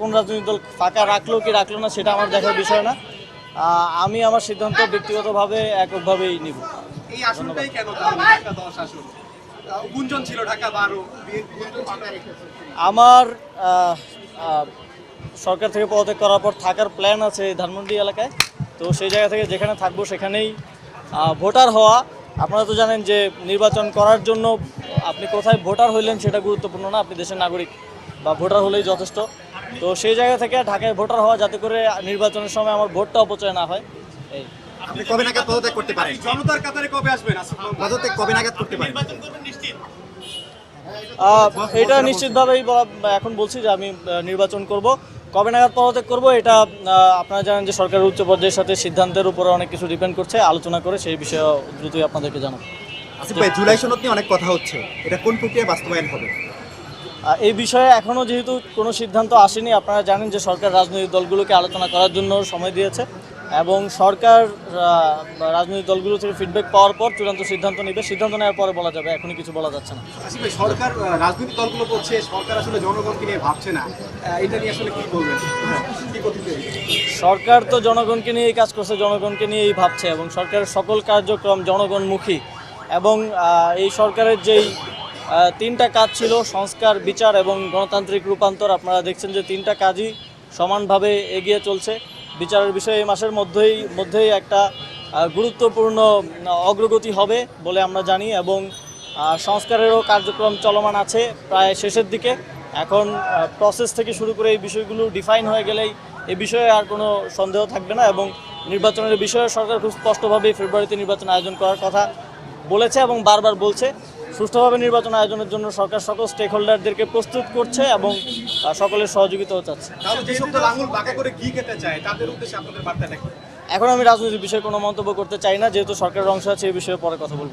কোন রাজনৈতিক দল ফাঁকা রাখল কি রাখল না সেটা আমার দেখার বিষয় না। আমি আমার সিদ্ধান্ত ব্যক্তিগতভাবে এককভাবেই নিব। এই আসনটাই কেন দশ আসন। গুঞ্জন ছিল ঢাকা বারো আমার সরকার থেকে পদত্যাগ করার পর থাকার প্ল্যান আছে ধানমন্ডি এলাকায়। তো সেই জায়গা থেকে যেখানে থাকব সেখানেই ভোটার হওয়া। আপনারা তো জানেন যে নির্বাচন করার জন্য আপনি কোথায় ভোটার হইলেন সেটা গুরুত্বপূর্ণ না আপনি দেশের নাগরিক। বা ভোটার হলেই যথেষ্ট। তো সেই জায়গা থেকে ঢাকায় ভোটার হওয়া যাতে করে নির্বাচনের সময় আমার ভোটটা অপচয় না হয় এই। আপনি কবে নাগাদ পদত্যাগ করতে পারেন? জনতার কাতারে কবে আসবেন? পদত্যাগ কবে নাগাদ করতে পারেন? আহ, এটা নিশ্চিতভাবেই এখন বলছি যে আমি নির্বাচন করব। কবে নাগাদ পদত্যাগ করব এটা আপনারা জানেন যে সরকারের উচ্চ পর্যায়ের সাথে সিদ্ধান্তের উপরে অনেক কিছু ডিপেন্ড করছে। আলোচনা করে সেই বিষয়ে দ্রুতই আপনাদেরকে জানাব। আসিফ ভাই জুলাই সনদ নিয়ে অনেক কথা হচ্ছে। এটা কোন প্রক্রিয়া বাস্তবায়ন হবে? এই বিষয়ে এখনও যেহেতু কোনো সিদ্ধান্ত আসেনি আপনারা জানেন যে সরকার রাজনৈতিক দলগুলোকে আলোচনা করার জন্য সময় দিয়েছে এবং সরকার রাজনৈতিক দলগুলো থেকে ফিডব্যাক পাওয়ার পর চূড়ান্ত সিদ্ধান্ত নেবে। সিদ্ধান্ত নেওয়ার পরে বলা যাবে এখনই কিছু বলা যাচ্ছে না। সরকার রাজনৈতিক দলগুলো বলছে সরকার আসলে জনগণকে নিয়ে ভাবছে না। এটা নিয়ে আসলে কি বলবেন? সরকার তো জনগণকে নিয়েই কাজ করছে জনগণকে নিয়েই ভাবছে এবং সরকারের সকল কার্যক্রম জনগণমুখী এবং এই সরকারের যেই তিনটা কাজ ছিল, সংস্কার, বিচার এবং গণতান্ত্রিক রূপান্তর। আপনারা দেখছেন যে তিনটা কাজই সমানভাবে এগিয়ে চলছে। বিচারের বিষয়ে এই মাসের মধ্যেই মধ্যেই একটা গুরুত্বপূর্ণ অগ্রগতি হবে বলে আমরা জানি এবং সংস্কারেরও কার্যক্রম চলমান আছে প্রায় শেষের দিকে। এখন প্রসেস থেকে শুরু করে এই বিষয়গুলো ডিফাইন হয়ে গেলেই এ বিষয়ে আর কোনো সন্দেহ থাকবে না এবং নির্বাচনের বিষয়ে সরকার খুব স্পষ্টভাবে ফেব্রুয়ারিতে নির্বাচন আয়োজন করার কথা বলেছে এবং বারবার বলছে। সুষ্ঠুভাবে নির্বাচন আয়োজনের জন্য সরকার সকল স্টেক হোল্ডারদেরকে প্রস্তুত করছে এবং সকলের সহযোগিতাও চাচ্ছে এখন আমি রাজনৈতিক বিষয়ে কোনো মন্তব্য করতে চাই না যেহেতু সরকারের অংশ আছে এই বিষয়ে পরে কথা বলব।